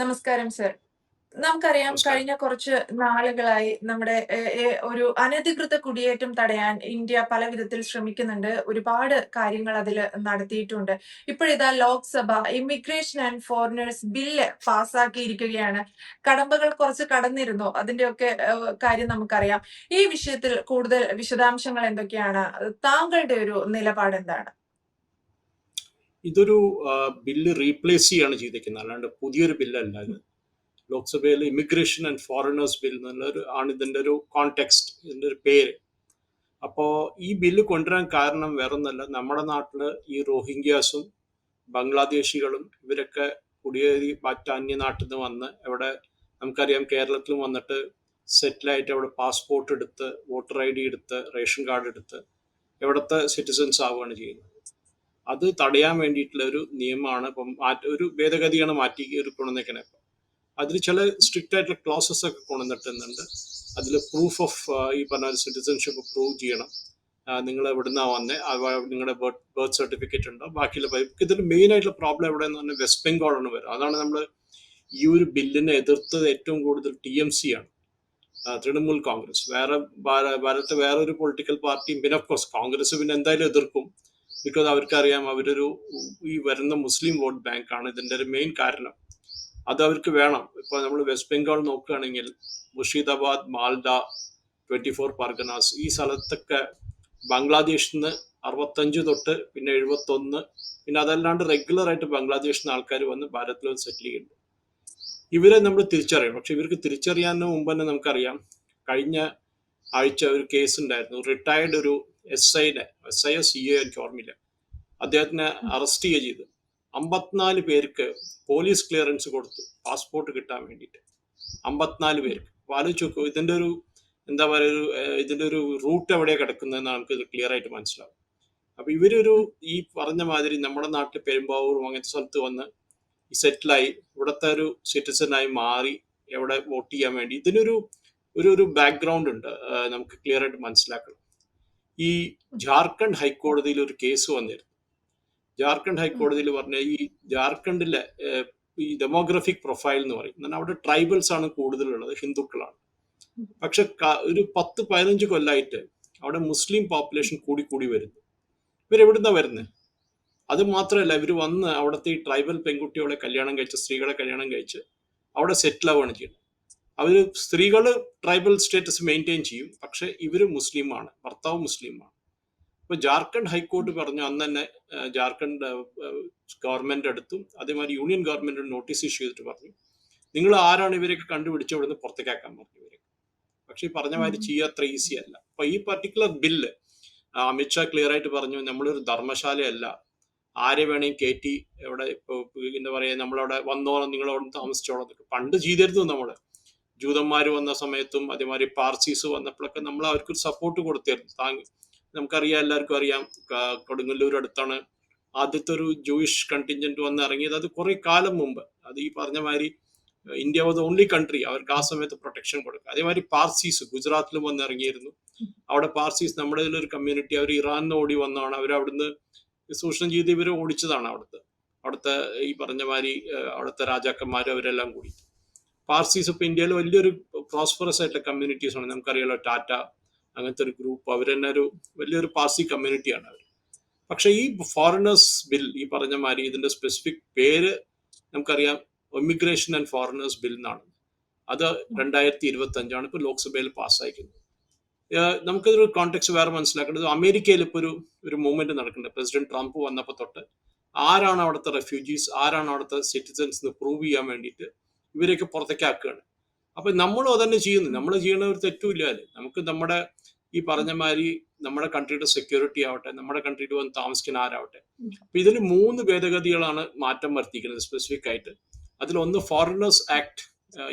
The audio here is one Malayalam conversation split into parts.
നമസ്കാരം സർ. നമുക്കറിയാം കഴിഞ്ഞ കുറച്ച് നാളുകളായി നമ്മുടെ ഒരു അനധികൃത കുടിയേറ്റം തടയാൻ ഇന്ത്യ പല വിധത്തിൽ ശ്രമിക്കുന്നുണ്ട്. ഒരുപാട് കാര്യങ്ങൾ അതിൽ നടത്തിയിട്ടുണ്ട്. ഇപ്പോഴിതാ Lok Sabha immigration and foreigners bill പാസ്സാക്കിയിരിക്കുകയാണ്. കടമ്പകൾ കുറച്ച് കടന്നിരുന്നു. അതിന്റെയൊക്കെ കാര്യം നമുക്കറിയാം. ഈ വിഷയത്തിൽ കൂടുതൽ വിശദാംശങ്ങൾ എന്തൊക്കെയാണ്? താങ്കളുടെ ഒരു നിലപാട് എന്താണ്? ഇതൊരു ബില്ല് റീപ്ലേസ് ചെയ്യാണ് ചെയ്തിരിക്കുന്നത് അല്ലാണ്ട് പുതിയൊരു ബില്ലല്ല ഇത്. ലോക്സഭയിൽ ഇമിഗ്രേഷൻ ആൻഡ് ഫോറിനേഴ്സ് ബിൽ എന്നുള്ളൊരു ആണ് ഇതിന്റെ ഒരു കോണ്ടെക്സ്റ്റ് ഇതിന്റെ ഒരു പേര്. അപ്പോൾ ഈ ബില്ല് കൊണ്ടുവരാൻ കാരണം വേറൊന്നല്ല. നമ്മുടെ നാട്ടിൽ ഈ റോഹിംഗ്യാസും ബംഗ്ലാദേശികളും ഇവരൊക്കെ കുടിയേറി മറ്റ് അന്യനാട്ടിൽ നിന്ന് വന്ന് ഇവിടെ നമുക്കറിയാം കേരളത്തിൽ വന്നിട്ട് സെറ്റിലായിട്ട് അവിടെ പാസ്പോർട്ട് എടുത്ത് വോട്ടർ ഐ ഡി എടുത്ത് റേഷൻ കാർഡ് എടുത്ത് ഇവിടുത്തെ സിറ്റിസൻസ് ആവുകയാണ് ചെയ്യുന്നത്. അത് തടയാൻ വേണ്ടിയിട്ടുള്ള ഒരു നിയമമാണ്. ഇപ്പം ഒരു ഭേദഗതിയാണ് മാറ്റി ഒരു കൊണ്ടുവന്നേക്കണേ ഇപ്പം അതിൽ ചില സ്ട്രിക്റ്റ് ആയിട്ടുള്ള ക്ലോസസ് ഒക്കെ കൊണ്ടുവന്നിട്ടുന്നുണ്ട് അതിൽ പ്രൂഫ് ഓഫ് ഈ പറഞ്ഞ സിറ്റിസൺഷിപ്പ് പ്രൂവ് ചെയ്യണം. നിങ്ങൾ എവിടുന്നാ വന്നേ? നിങ്ങളുടെ ബർത്ത് സർട്ടിഫിക്കറ്റ് ഉണ്ടോ? ബാക്കിയുള്ള ഇതിൽ മെയിൻ ആയിട്ടുള്ള പ്രോബ്ലം എവിടെയെന്ന് പറഞ്ഞാൽ വെസ്റ്റ് ബംഗാളാണ് വരും. അതാണ് നമ്മൾ ഈ ഒരു ബില്ലിനെ എതിർത്തത് ഏറ്റവും കൂടുതൽ ടി എം സി ആണ്. തൃണമൂൽ കോൺഗ്രസ്. വേറെ ഭാരത്തെ വേറെ ഒരു പൊളിറ്റിക്കൽ പാർട്ടിയും പിന്നെ ഓഫ് കോഴ്സ് കോൺഗ്രസ് പിന്നെ എന്തായാലും എതിർക്കും. ബിക്കോസ് അവർക്കറിയാം. അവരൊരു ഈ വരുന്ന മുസ്ലിം വോട്ട് ബാങ്ക് ആണ് ഇതിന്റെ ഒരു മെയിൻ കാരണം അത് അവർക്ക് വേണം. ഇപ്പോൾ നമ്മൾ വെസ്റ്റ് ബംഗാൾ നോക്കുകയാണെങ്കിൽ മുർഷിദാബാദ് മാൽഡ ട്വന്റി ഫോർ പർഗനാസ് ഈ സ്ഥലത്തൊക്കെ ബംഗ്ലാദേശിൽ നിന്ന് അറുപത്തഞ്ച് തൊട്ട് പിന്നെ എഴുപത്തൊന്ന് പിന്നെ അതല്ലാണ്ട് റെഗുലറായിട്ട് ബംഗ്ലാദേശിൽ നിന്ന് ആൾക്കാർ വന്ന് ഭാരതത്തിൽ വന്ന് സെറ്റിൽ ചെയ്യുന്നുണ്ട്. ഇവരെ നമ്മൾ തിരിച്ചറിയണം. പക്ഷെ ഇവർക്ക് തിരിച്ചറിയാൻ മുമ്പ് തന്നെ നമുക്കറിയാം. കഴിഞ്ഞ ആഴ്ച ഒരു കേസ് ഉണ്ടായിരുന്നു. റിട്ടയർഡ് ഒരു എസ് ഐയുടെ എസ് ഐ സി എ എനിക്ക് ഓർമ്മയില്ല. അദ്ദേഹത്തിനെ അറസ്റ്റ് ചെയ്യുക ചെയ്തു. അമ്പത്തിനാല് പേർക്ക് പോലീസ് ക്ലിയറൻസ് കൊടുത്തു പാസ്പോർട്ട് കിട്ടാൻ വേണ്ടിയിട്ട്. അമ്പത്തിനാല് പേർക്ക്. അപ്പോൾ ആലോചിച്ച് നോക്കൂ ഇതിന്റെ ഒരു എന്താ പറയുക ഒരു ഇതിന്റെ ഒരു റൂട്ട് എവിടെ കിടക്കുന്നതെന്ന് നമുക്ക് ഇത് ക്ലിയർ ആയിട്ട് മനസ്സിലാവും അപ്പോൾ ഇവരൊരു ഈ പറഞ്ഞ മാതിരി നമ്മുടെ നാട്ടിൽ പെരുമ്പാവൂരും അങ്ങനത്തെ സ്ഥലത്ത് വന്ന് സെറ്റിലായി ഇവിടുത്തെ ഒരു സിറ്റിസണായി മാറി എവിടെ വോട്ട് ചെയ്യാൻ വേണ്ടി. ഇതിനൊരു ഒരു ഒരു ബാക്ക്ഗ്രൗണ്ട് ഉണ്ട് നമുക്ക് ക്ലിയർ ആയിട്ട് മനസ്സിലാക്കണം. ഈ ജാർഖണ്ഡ് ഹൈക്കോടതിയിൽ ഒരു കേസ് വന്നിരുന്നു. ജാർഖണ്ഡ് ഹൈക്കോടതിയിൽ പറഞ്ഞ ഈ ജാർഖണ്ഡിലെ ഈ ഡെമോഗ്രഫിക് പ്രൊഫൈൽ എന്ന് പറയും. അവിടെ ട്രൈബൽസ് ആണ് കൂടുതലുള്ളത് ഹിന്ദുക്കളാണ്. പക്ഷെ ഒരു പത്ത് പതിനഞ്ച് കൊല്ലായിട്ട് അവിടെ മുസ്ലിം പോപ്പുലേഷൻ കൂടി കൂടി വരുന്നു. ഇവരെവിടുന്നാ വരുന്നത് അത് മാത്രമല്ല ഇവർ വന്ന് അവിടുത്തെ ഈ ട്രൈബൽ പെൺകുട്ടികളെ കല്യാണം കഴിച്ച് സ്ത്രീകളെ കല്യാണം കഴിച്ച് അവിടെ സെറ്റിൽ ആവുകയാണ് ചെയ്യുന്നത്. അവർ സ്ത്രീകൾ ട്രൈബൽ സ്റ്റേറ്റസ് മെയിന്റെയിൻ ചെയ്യും. പക്ഷെ ഇവർ മുസ്ലിമാണ്. ഭർത്താവ് മുസ്ലിമാണ്. ഇപ്പൊ ജാർഖണ്ഡ് ഹൈക്കോർട്ട് പറഞ്ഞു അന്ന് തന്നെ ജാർഖണ്ഡ് ഗവൺമെന്റ് അടുത്തും അതേമാതിരി യൂണിയൻ ഗവൺമെന്റ് നോട്ടീസ് ഇഷ്യൂ ചെയ്തിട്ട് പറഞ്ഞു നിങ്ങൾ ആരാണ് ഇവരെയൊക്കെ കണ്ടുപിടിച്ച് അവിടുന്ന് പുറത്തേക്കാക്കാൻ പറഞ്ഞു ഇവരെ? പക്ഷെ ഈ പറഞ്ഞ മാതിരി. ചെയ്യുക അത്ര ഈസി അല്ല. അപ്പൊ ഈ പർട്ടിക്കുലർ ബില്ല് അമിത്ഷാ ക്ലിയർ ആയിട്ട് പറഞ്ഞു നമ്മളൊരു ധർമ്മശാലയല്ല. ആരെ വേണമെങ്കിൽ കയറ്റി എവിടെ ഇപ്പൊ എന്താ പറയാ നമ്മളവിടെ വന്നോളാം നിങ്ങളവിടെ താമസിച്ചോളാം. പണ്ട് ചെയ്തിരുന്നു നമ്മൾ. ജൂതന്മാര് വന്ന സമയത്തും അതേമാതിരി പാർസീസ് വന്നപ്പോഴൊക്കെ നമ്മൾ അവർക്ക് സപ്പോർട്ട് കൊടുത്തിരുന്നു. താങ് നമുക്കറിയാം എല്ലാവർക്കും അറിയാം. കൊടുങ്ങല്ലൂർ അടുത്താണ് ആദ്യത്തെ ഒരു ജൂയിഷ് കണ്ടിൻജന്റ് വന്ന് ഇറങ്ങിയത്. അത് കുറെ കാലം മുമ്പ്. അത് ഈ പറഞ്ഞ മാതിരി ഇന്ത്യ വാസ് ഓൺലി കൺട്രി അവർക്ക് ആ സമയത്ത് പ്രൊട്ടക്ഷൻ കൊടുക്കുക. അതേമാതിരി പാർസീസ് ഗുജറാത്തിലും വന്ന് ഇറങ്ങിയിരുന്നു. അവിടെ പാർസീസ് നമ്മുടെ ഒരു കമ്മ്യൂണിറ്റി അവർ ഇറാനിൽ ഓടി വന്നതാണ്. അവർ അവിടുന്ന് ചൂഷണം ചെയ്ത് ഇവർ ഓടിച്ചതാണ് അവിടുത്തെ അവിടുത്തെ ഈ പറഞ്ഞ മാതിരി അവിടുത്തെ രാജാക്കന്മാർ അവരെല്ലാം കൂടി. പാർസീസ് ഇപ്പൊ ഇന്ത്യയിൽ വലിയൊരു പ്രോസ്പെറസ് ആയിട്ടുള്ള കമ്മ്യൂണിറ്റീസ് ആണ്. നമുക്കറിയാലോ ടാറ്റ അങ്ങനത്തെ ഒരു ഗ്രൂപ്പ് അവർ തന്നെ ഒരു വലിയൊരു പാർസി കമ്മ്യൂണിറ്റിയാണ് അവർ പക്ഷെ ഈ ഫോറിനേഴ്സ് ബിൽ ഈ പറഞ്ഞ മാതിരി ഇതിന്റെ സ്പെസിഫിക് പേര് നമുക്കറിയാം ഇമിഗ്രേഷൻ ആൻഡ് ഫോറിനേഴ്സ് ബിൽ എന്നാണ്. അത് രണ്ടായിരത്തി ഇരുപത്തി അഞ്ചാണ് ഇപ്പൊ ലോക്സഭയിൽ പാസ്സായിരിക്കുന്നത് നമുക്കിതൊരു കോൺടാക്ട് വേറെ മനസ്സിലാക്കേണ്ടത് അമേരിക്കയിൽ ഇപ്പോൾ ഒരു ഒരു മൂവ്മെന്റ് നടക്കുന്നുണ്ട്. പ്രസിഡന്റ് ട്രംപ് വന്നപ്പോൾ തൊട്ട് ആരാണ് അവിടുത്തെ റെഫ്യൂജീസ് ആരാണ് അവിടുത്തെ സിറ്റിസൻസ് എന്ന് പ്രൂവ് ചെയ്യാൻ വേണ്ടിയിട്ട് ഇവരെയൊക്കെ പുറത്തേക്ക് ആക്കുകയാണ് അപ്പൊ നമ്മളും അതന്നെ ചെയ്യുന്നു. നമ്മൾ ചെയ്യണ ഒരു തെറ്റുമില്ല അല്ലേ നമുക്ക് നമ്മുടെ ഈ പറഞ്ഞ മാതിരി നമ്മുടെ കൺട്രിയുടെ സെക്യൂരിറ്റി ആവട്ടെ നമ്മുടെ കൺട്രിയിൽ വന്ന് താമസിക്കുന്ന ആരാവട്ടെ. അപ്പൊ ഇതിൽ മൂന്ന് ഭേദഗതികളാണ് മാറ്റം വരുത്തിക്കുന്നത് സ്പെസിഫിക് ആയിട്ട്. അതിൽ ഒന്ന് ഫോറിനേഴ്സ് ആക്ട്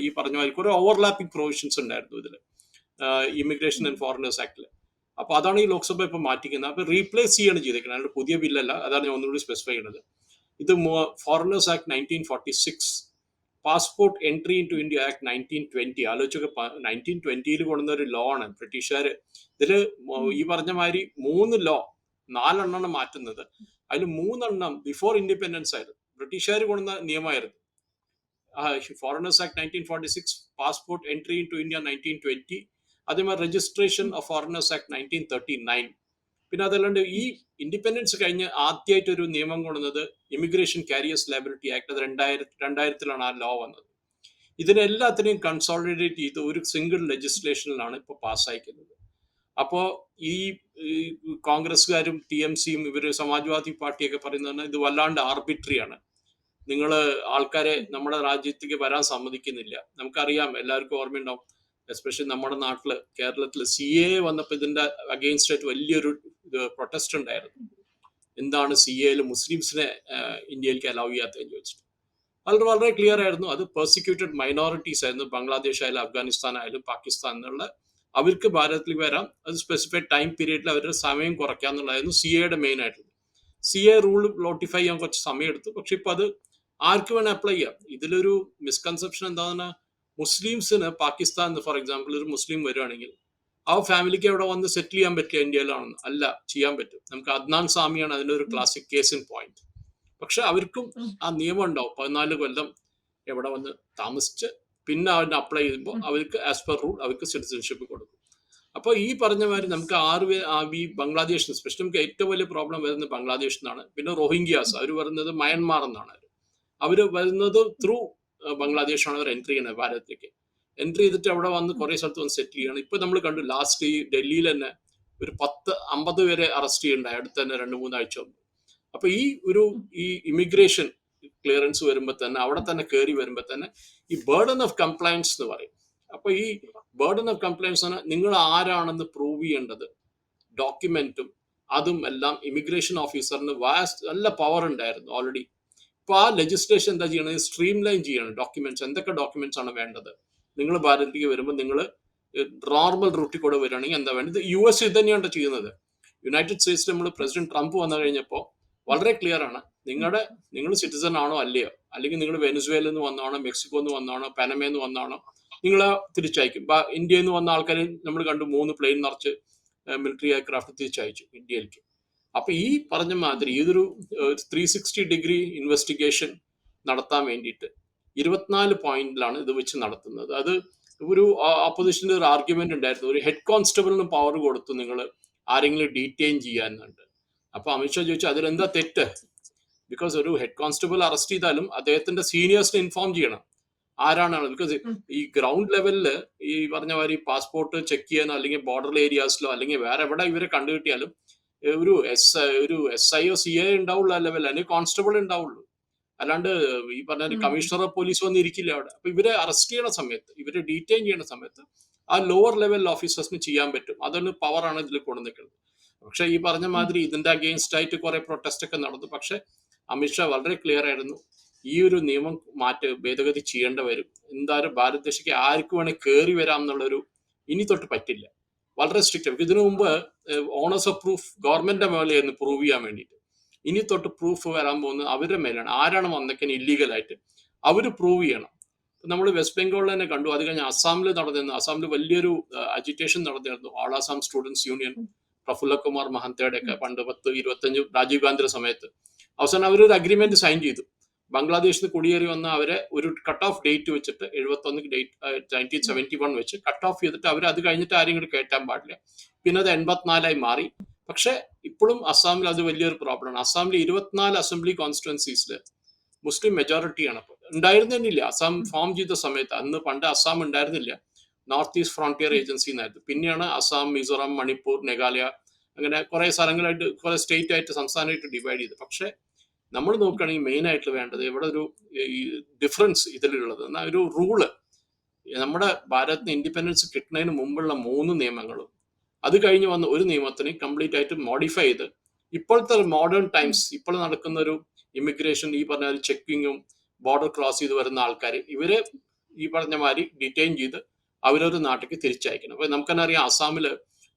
ഈ പറഞ്ഞ മാതിരി കുറെ ഓവർലാപ്പിംഗ് പ്രൊവിഷൻസ് ഉണ്ടായിരുന്നു ഇതിൽ ഇമിഗ്രേഷൻ ആൻഡ് ഫോറിനേഴ്സ് ആക്ടിൽ അപ്പൊ അതാണ് ഈ ലോക്സഭ ഇപ്പൊ മാറ്റിക്കുന്നത് അപ്പൊ റീപ്ലേസ് ചെയ്യാണ് ചെയ്തേക്കുന്നത്. അതിന്റെ പുതിയ ബില്ലല്ല. അതാണ് ഞാൻ ഒന്നുകൂടി സ്പെസിഫൈ ചെയ്യുന്നത്. ഇത് foreigners act nineteen forty six passport entry into India act nineteen twenty ആലോചിച്ചൊക്കെ nineteen ട്വന്റിയിൽ കൊണ്ടുവന്ന ഒരു ലോ ആണ് ബ്രിട്ടീഷുകാർ ഇതിൽ ഈ പറഞ്ഞ മാതിരി മൂന്ന് ലോ നാലെണ്ണം മാറ്റുന്നത്. അതിൽ മൂന്നെണ്ണം ബിഫോർ ഇൻഡിപെൻഡൻസ് ആയിരുന്നു. ബ്രിട്ടീഷുകാർ കൊണ്ടുവന്ന നിയമമായിരുന്നു. Foreigners act nineteen forty six passport entry into India nineteen twenty അതേമാതിരി registration of foreigners act nineteen thirty nine. പിന്നെ അതല്ലാണ്ട് ഈ ഇൻഡിപെൻഡൻസ് കഴിഞ്ഞ് ആദ്യമായിട്ട് ഒരു നിയമം കൊണ്ടുവന്നത് ഇമിഗ്രേഷൻ കാരിയേഴ്സ് ലയബിലിറ്റി ആക്ട് അത് രണ്ടായിരത്തി രണ്ടായിരത്തിലാണ് ആ ലോ വന്നത്. ഇതിനെല്ലാത്തിനെയും കൺസോളിഡേറ്റ് ചെയ്ത് ഒരു സിംഗിൾ ലെജിസ്ലേഷനിലാണ് ഇപ്പോൾ പാസ്സായിക്കുന്നത്. അപ്പോ ഈ കോൺഗ്രസ്സുകാരും ടി എം സിയും ഇവർ സമാജ്വാദി പാർട്ടിയൊക്കെ പറയുന്നത് ഇത് വല്ലാണ്ട് ആർബിട്രറി ആണ്. നിങ്ങൾ ആൾക്കാരെ നമ്മുടെ രാജ്യത്തേക്ക് വരാൻ സമ്മതിക്കുന്നില്ല. നമുക്കറിയാം എല്ലാവർക്കും ഓർമ്മയുണ്ടാവും. എസ്പെഷ്യലി നമ്മുടെ നാട്ടിൽ കേരളത്തിൽ സി എ വന്നപ്പോൾ ഇതിന്റെ അഗെയിൻസ്റ്റ് ആയിട്ട് വലിയൊരു പ്രൊട്ടസ്റ്റ് ഉണ്ടായിരുന്നു. എന്താണ് സി എയിൽ മുസ്ലിംസിനെ ഇന്ത്യയിലേക്ക് അലൗ ചെയ്യാത്തതെന്ന് ചോദിച്ചിട്ട്. വളരെ വളരെ ക്ലിയർ ആയിരുന്നു. അത് പെർസിക്യൂട്ടഡ് മൈനോറിറ്റീസ് ആയിരുന്നു. ബംഗ്ലാദേശ് ആയാലും അഫ്ഗാനിസ്ഥാൻ ആയാലും പാകിസ്ഥാൻ എന്നുള്ള അവർക്ക് ഭാരതത്തിലേക്ക് വരാം. അത് സ്പെസിഫൈഡ് ടൈം പീരീഡിൽ അവരുടെ സമയം കുറയ്ക്കുക എന്നുള്ളതായിരുന്നു സി എയുടെ മെയിൻ ആയിട്ടുള്ളത്. സി എ റൂൾ നോട്ടിഫൈ ചെയ്യാൻ കുറച്ച് സമയം എടുത്തു പക്ഷെ ഇപ്പൊ അത് ആർക്ക് വേണേൽ അപ്ലൈ ചെയ്യാം. ഇതിലൊരു മിസ്കൺസെപ്ഷൻ എന്താണെന്ന് മുസ്ലിംസിന് പാകിസ്ഥാൻ ഫോർ എക്സാമ്പിൾ ഒരു മുസ്ലിം വരുവാണെങ്കിൽ ആ ഫാമിലിക്ക് അവിടെ വന്ന് സെറ്റിൽ ചെയ്യാൻ പറ്റില്ല ഇന്ത്യയിലാണെന്ന് അല്ല ചെയ്യാൻ പറ്റും. നമുക്ക് അദ്നാൻ സ്വാമിയാണ് അതിന്റെ ഒരു ക്ലാസിക് കേസ് ഇൻ പോയിന്റ് പക്ഷെ അവർക്കും ആ നിയമം ഉണ്ടാവും. പതിനാല് കൊല്ലം എവിടെ വന്ന് താമസിച്ച് പിന്നെ അവന് അപ്ലൈ ചെയ്യുമ്പോൾ അവർക്ക് ആസ് പെർ റൂൾ അവർക്ക് സിറ്റിസൺഷിപ്പ് കൊടുക്കും. അപ്പോൾ ഈ പറഞ്ഞ മാതിരി നമുക്ക് ആറ് ഈ ബംഗ്ലാദേശ് സ്പെഷ്യലി നമുക്ക് ഏറ്റവും വലിയ പ്രോബ്ലം വരുന്നത് ബംഗ്ലാദേശിൽ നിന്നാണ് പിന്നെ റോഹിംഗ്യാസ് അവർ വരുന്നത് മയന്മാർ എന്നാണ് അവർ വരുന്നത് ത്രൂ ബംഗ്ലാദേശാണ് അവർ എൻട്രി ചെയ്യുന്നത് ഭാരതത്തിലേക്ക്. എൻട്രി ചെയ്തിട്ട് അവിടെ വന്ന് കുറെ സ്ഥലത്ത് വന്ന് സെറ്റിൽ ചെയ്യണം ഇപ്പൊ നമ്മൾ കണ്ടു ലാസ്റ്റ് ഈ ഡൽഹിയിൽ തന്നെ ഒരു പത്ത് അമ്പത് പേരെ അറസ്റ്റ് ചെയ്യണ്ടായി അടുത്ത് തന്നെ രണ്ട് മൂന്നാഴ്ച മുമ്പ്. അപ്പൊ ഈ ഒരു ഈ ഇമിഗ്രേഷൻ ക്ലിയറൻസ് വരുമ്പോൾ തന്നെ അവിടെ തന്നെ കയറി വരുമ്പോൾ തന്നെ ഈ ബേർഡൻ ഓഫ് കംപ്ലയൻസ് എന്ന് പറയും. അപ്പൊ ഈ ബേർഡൻ ഓഫ് കംപ്ലയൻസ് ആണ് നിങ്ങൾ ആരാണെന്ന് പ്രൂവ് ചെയ്യേണ്ടത്? ഡോക്യുമെന്റും അതും എല്ലാം ഇമിഗ്രേഷൻ ഓഫീസറിന് വാസ്റ്റ് നല്ല പവർ ഉണ്ടായിരുന്നു ഓൾറെഡി ഇപ്പൊ ആ ലെജിസ്ലേഷൻ എന്താ ചെയ്യണത് സ്ട്രീം ലൈൻ ചെയ്യണം. ഡോക്യുമെന്റ്സ് എന്തൊക്കെ ഡോക്യുമെന്റ്സ് ആണ് വേണ്ടത്? നിങ്ങൾ ഭാരതത്തിലേക്ക് വരുമ്പോൾ നിങ്ങൾ നോർമൽ റൂട്ടിൽ കൂടെ വരികയാണെങ്കിൽ എന്താ വേണ്ടത്? യു എസ് ഇത് തന്നെയാണ് ചെയ്യുന്നത്. യുണൈറ്റഡ് സ്റ്റേറ്റ്സ് നമ്മൾ പ്രസിഡന്റ് ട്രംപ് വന്നു കഴിഞ്ഞപ്പോൾ വളരെ ക്ലിയർ ആണ്. നിങ്ങളുടെ നിങ്ങൾ സിറ്റിസൺ ആണോ അല്ലയോ? അല്ലെങ്കിൽ നിങ്ങൾ വെനസ്വേലിൽ നിന്ന് വന്നാണോ മെക്സിക്കോ നിന്ന് വന്നാണോ പനമയിൽ നിന്ന് വന്നാണോ നിങ്ങളെ തിരിച്ചയക്കും. ഇന്ത്യയിൽ നിന്ന് വന്ന ആൾക്കാരെ നമ്മൾ കണ്ടു മൂന്ന് പ്ലെയിൻ നിറച്ച് മിലിറ്ററി എയർക്രാഫ്റ്റ് തിരിച്ചയച്ചു ഇന്ത്യയിലേക്ക്. അപ്പൊ ഈ പറഞ്ഞ മാതിരി ഇതൊരു ത്രീ സിക്സ്റ്റി ഡിഗ്രി ഇൻവെസ്റ്റിഗേഷൻ നടത്താൻ വേണ്ടിയിട്ട് ഇരുപത്തിനാല് പോയിന്റിലാണ് ഇത് വെച്ച് നടത്തുന്നത്. അത് ഒരു ഓപ്പോസിഷന്റെ ഒരു ആർഗ്യുമെന്റ് ഉണ്ടായിരുന്നു. ഒരു ഹെഡ് കോൺസ്റ്റബിളിന് പവർ കൊടുത്തു നിങ്ങൾ ആരെങ്കിലും ഡീറ്റെയിൻ ചെയ്യാനുണ്ട് അപ്പൊ അമിത്ഷാ ചോദിച്ചു അതിലെന്താ തെറ്റ്? ബിക്കോസ് ഒരു ഹെഡ് കോൺസ്റ്റബിൾ അറസ്റ്റ് ചെയ്താലും അദ്ദേഹത്തിന്റെ സീനിയേഴ്സിനെ ഇൻഫോം ചെയ്യണം. ആരാണ്? ബിക്കോസ് ഈ ഗ്രൗണ്ട് ലെവലിൽ ഈ പറഞ്ഞ മാതിരി പാസ്പോർട്ട് ചെക്ക് ചെയ്യാനോ അല്ലെങ്കിൽ ബോർഡർ ഏരിയാസിലോ അല്ലെങ്കിൽ വേറെ എവിടെ ഇവരെ കണ്ടുകിട്ടിയാലും ഒരു എസ് ഒരു S I O C I ഉണ്ടാവുള്ളൂ ആ ലെവൽ അല്ലെങ്കിൽ കോൺസ്റ്റബിൾ ഉണ്ടാവുള്ളൂ. അല്ലാണ്ട് ഈ പറഞ്ഞ കമ്മീഷണർ ഓഫ് പോലീസ് ഒന്നും ഇരിക്കില്ല അവിടെ. അപ്പൊ ഇവരെ അറസ്റ്റ് ചെയ്യണ സമയത്ത് ഇവരെ ഡീറ്റെയിൻ ചെയ്യണ സമയത്ത് ആ ലോവർ ലെവൽ ഓഫീസേഴ്സിന് ചെയ്യാൻ പറ്റും. അതൊരു പവറാണ് ഇതിൽ കൊണ്ടു നിൽക്കുന്നത്. പക്ഷെ ഈ പറഞ്ഞ മാതിരി ഇതിന്റെ അഗെയിൻസ്റ്റ് ആയിട്ട് കുറെ പ്രൊട്ടസ്റ്റ് ഒക്കെ നടന്നു. പക്ഷെ അമിത്ഷാ വളരെ ക്ലിയർ ആയിരുന്നു ഈ ഒരു നിയമം മാറ്റ ഭേദഗതി ചെയ്യേണ്ട വരും എന്തായാലും ഭാരത് ദേശയ്ക്ക് ആർക്ക് വേണേൽ കയറി വരാം എന്നുള്ളൊരു ഇനി തൊട്ട് പറ്റില്ല. വളരെ സ്ട്രിക്റ്റ് ഇതിനു മുമ്പ് ഓണേഴ്സ് ഓഫ് പ്രൂഫ് ഗവൺമെന്റിന്റെ മേലെയായിരുന്നു പ്രൂവ് ചെയ്യാൻ വേണ്ടിയിട്ട്. ഇനി തൊട്ട് പ്രൂഫ് വരാൻ പോകുന്നത് അവരുടെ മേലാണ്. ആരാണ് വന്നേക്കാൻ ഇല്ലീഗലായിട്ട് അവർ പ്രൂവ് ചെയ്യണം. നമ്മൾ വെസ്റ്റ് ബംഗാളിൽ തന്നെ കണ്ടു. അത് കഴിഞ്ഞ് അസാമിൽ നടന്നിരുന്നു. അസാമിൽ വലിയൊരു അജിറ്റേഷൻ നടന്നിരുന്നു. All Assam students union Prafulla Kumar മഹന്തയുടെ ഒക്കെ പണ്ട് പത്ത് ഇരുപത്തഞ്ച് രാജീവ് ഗാന്ധിയുടെ സമയത്ത്. അവസാനം അവരൊരു അഗ്രിമെന്റ് സൈൻ ചെയ്തു. ബംഗ്ലാദേശിൽ നിന്ന് കുടിയേറി വന്ന അവരെ ഒരു കട്ട് ഓഫ് ഡേറ്റ് വെച്ചിട്ട് എഴുപത്തൊന്ന് ഡേറ്റ് നയന്റീൻ സെവന്റി വൺ വെച്ച് കട്ട് ഓഫ് ചെയ്തിട്ട് അവർ അത് കഴിഞ്ഞിട്ട് ആരെയും കൂടി കയറ്റാൻ പാടില്ല. പിന്നെ അത് എൺപത്തിനാലായി മാറി. പക്ഷെ ഇപ്പോഴും അസ്സാമിൽ അത് വലിയൊരു പ്രോബ്ലമാണ് അസ്സാമിൽ ഇരുപത്തിനാല് അസംബ്ലി കോൺസ്റ്റിറ്റുവൻസീസിൽ മുസ്ലിം മെജോറിറ്റിയാണ് അപ്പോൾ ഉണ്ടായിരുന്നില്ല അസം ഫോം ചെയ്ത സമയത്ത്. അന്ന് പണ്ട് അസ്സാം ഉണ്ടായിരുന്നില്ല. നോർത്ത് ഈസ്റ്റ് ഫ്രോണ്ടിയർ ഏജൻസി എന്നായിരുന്നു. പിന്നെയാണ് അസ്സാം മിസോറാം മണിപ്പൂർ മേഘാലയ അങ്ങനെ കുറെ സ്ഥലങ്ങളായിട്ട് കുറെ സ്റ്റേറ്റ് ആയിട്ട് സംസ്ഥാനമായിട്ട് ഡിവൈഡ് ചെയ്ത് പക്ഷെ നമ്മൾ നോക്കുകയാണെങ്കിൽ മെയിൻ ആയിട്ട് വേണ്ടത് ഇവിടെ ഒരു ഡിഫറൻസ് ഇതിലുള്ളത്. എന്നാൽ ഒരു റൂൾ നമ്മുടെ ഭാരതത്തിന് ഇൻഡിപെൻഡൻസ് കിട്ടുന്നതിന് മുമ്പുള്ള മൂന്ന് നിയമങ്ങളും. അത് കഴിഞ്ഞ് വന്ന ഒരു നിയമത്തിനെ കംപ്ലീറ്റ് ആയിട്ട് മോഡിഫൈ ചെയ്ത് ഇപ്പോഴത്തെ മോഡേൺ ടൈംസ് ഇപ്പോൾ നടക്കുന്ന ഒരു ഇമിഗ്രേഷൻ ഈ പറഞ്ഞ ചെക്കിങ്ങും ബോർഡർ ക്രോസ് ചെയ്ത് വരുന്ന ആൾക്കാർ ഇവരെ ഈ പറഞ്ഞ മാതിരി ഡിറ്റെയിൻ ചെയ്ത് അവരൊരു നാട്ടിലേക്ക് തിരിച്ചയക്കണം. അപ്പൊ നമുക്കെന്നറിയാം അസാമിൽ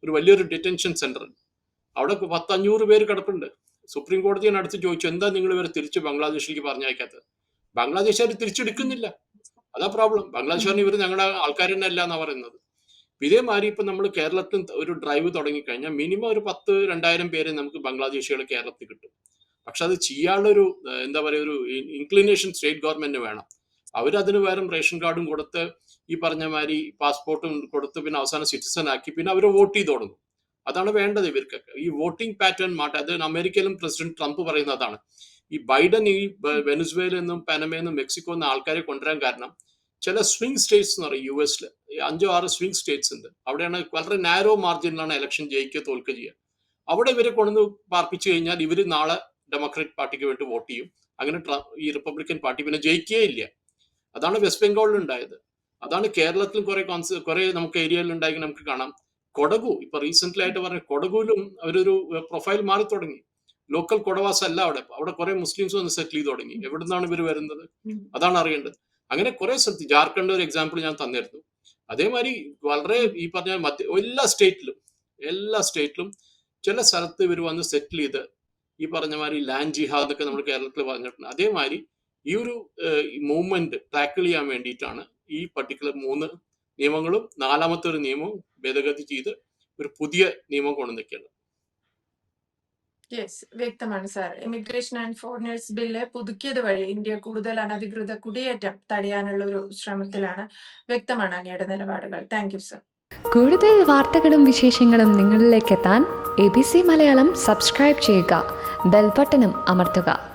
ഒരു വലിയൊരു ഡിറ്റൻഷൻ സെന്റർ അവിടെ പത്തഞ്ഞൂറ് പേര് കിടപ്പുണ്ട്. സുപ്രീം കോടതിയെ അടുത്ത് ചോദിച്ചു എന്താ നിങ്ങൾ ഇവരെ തിരിച്ച് ബംഗ്ലാദേശിലേക്ക് പറഞ്ഞയക്കാത്തത് ബംഗ്ലാദേശുകാർ തിരിച്ചെടുക്കുന്നില്ല അതാ പ്രോബ്ലം ബംഗ്ലാദേശുകാരൻ ഇവർ ഞങ്ങളുടെ ആൾക്കാർ തന്നെ അല്ല എന്നാ പറയുന്നത് ഇതേമാതിരി ഇപ്പൊ നമ്മൾ കേരളത്തിൽ ഒരു ഡ്രൈവ് തുടങ്ങിക്കഴിഞ്ഞാൽ മിനിമം ഒരു പത്ത് രണ്ടായിരം പേരെ നമുക്ക് ബംഗ്ലാദേശികൾ കേരളത്തിൽ കിട്ടും. പക്ഷെ അത് ചെയ്യാനുള്ള ഒരു എന്താ പറയുക ഒരു ഇൻക്ലിനേഷൻ സ്റ്റേറ്റ് ഗവൺമെന്റ് വേണം. അവരതിന് പകരം റേഷൻ കാർഡും കൊടുത്ത് ഈ പറഞ്ഞ മാതിരി പാസ്പോർട്ടും കൊടുത്ത് പിന്നെ അവസാനം സിറ്റിസൺ ആക്കി പിന്നെ അവർ വോട്ട് ചെയ്ത് തുടങ്ങും. അതാണ് വേണ്ടത് ഇവർക്കൊക്കെ. ഈ വോട്ടിംഗ് പാറ്റേൺ മാറ്റം അത് അമേരിക്കയിലും പ്രസിഡന്റ് ട്രംപ് പറയുന്നത് അതാണ്. ഈ ബൈഡൻ ഈ വെനസ്വേലയിൽ നിന്നും പനമയിൽ നിന്നും മെക്സിക്കോ എന്ന ആൾക്കാരെ കൊണ്ടുവരാൻ കാരണം ചില സ്വിംഗ് സ്റ്റേറ്റ്സ് എന്ന് പറയും യു എസിൽ അഞ്ചോ ആറ് സ്വിംഗ് സ്റ്റേറ്റ്സ് ഉണ്ട്. അവിടെയാണ് വളരെ നാരോ മാർജിനിലാണ് ഇലക്ഷൻ ജയിക്കുക തോൽക്കുക ചെയ്യുക. അവിടെ ഇവരെ കൊണ്ടുവന്ന് പാർപ്പിച്ചു കഴിഞ്ഞാൽ ഇവർ നാളെ ഡെമോക്രാറ്റ് പാർട്ടിക്ക് വേണ്ടി വോട്ട് ചെയ്യും. അങ്ങനെ ഈ റിപ്പബ്ലിക്കൻ പാർട്ടി പിന്നെ ജയിക്കുകയേ ഇല്ല. അതാണ് വെസ്റ്റ് ബംഗാളിൽ ഉണ്ടായത്. അതാണ് കേരളത്തിലും കുറെ കോൺസ് കുറെ നമുക്ക് ഏരിയയിൽ ഉണ്ടായി നമുക്ക് കാണാം. കൊടകു ഇപ്പൊ റീസെന്റ് ആയിട്ട് പറഞ്ഞ കൊടകുവിലും അവരൊരു പ്രൊഫൈൽ മാറി തുടങ്ങി. ലോക്കൽ കൊടവാസ് അല്ല അവിടെ. അവിടെ കുറെ മുസ്ലിംസ് വന്ന് സെറ്റിൽ ചെയ്ത് തുടങ്ങി. എവിടുന്നാണ് ഇവർ വരുന്നത്? അതാണ് അറിയേണ്ടത്. അങ്ങനെ കുറെ സ്ഥലത്ത് ജാർഖണ്ഡ് ഒരു എക്സാമ്പിൾ ഞാൻ തന്നിരുന്നു. അതേമാതിരി വളരെ ഈ പറഞ്ഞ മധ്യ എല്ലാ സ്റ്റേറ്റിലും എല്ലാ സ്റ്റേറ്റിലും ചില സ്ഥലത്ത് ഇവർ വന്ന് സെറ്റിൽ ചെയ്ത് ഈ പറഞ്ഞ മാതിരി ലാൻഡ് ജിഹാദ് എന്നൊക്കെ നമ്മൾ കേരളത്തിൽ പറഞ്ഞിട്ടുണ്ട്. അതേമാതിരി ഈ ഒരു മൂവ്മെന്റ് ടാക്കിൾ ചെയ്യാൻ വേണ്ടിയിട്ടാണ് ഈ പർട്ടിക്കുലർ മൂന്ന് നിയമങ്ങളും നാലാമത്തെ ഒരു നിയമവും ഭേദഗതി ചെയ്ത് ഒരു പുതിയ നിയമം കൊണ്ടുവന്നിരിക്കുകയാണ് യെസ് വ്യക്തമാണ് sir immigration and foreigners bill പുതുക്കിയത് വഴി ഇന്ത്യ കൂടുതൽ അനധികൃത കുടിയേറ്റം തടയാനുള്ള ഒരു ശ്രമത്തിലാണ് വ്യക്തമാണ് അങ്ങയുടെ നിലപാടുകൾ. താങ്ക് യു സർ കൂടുതൽ വാർത്തകളും വിശേഷങ്ങളും നിങ്ങളിലേക്ക് എത്താൻ A B C Malayalam subscribe ചെയ്യുക. ബെൽബട്ടനും അമർത്തുക.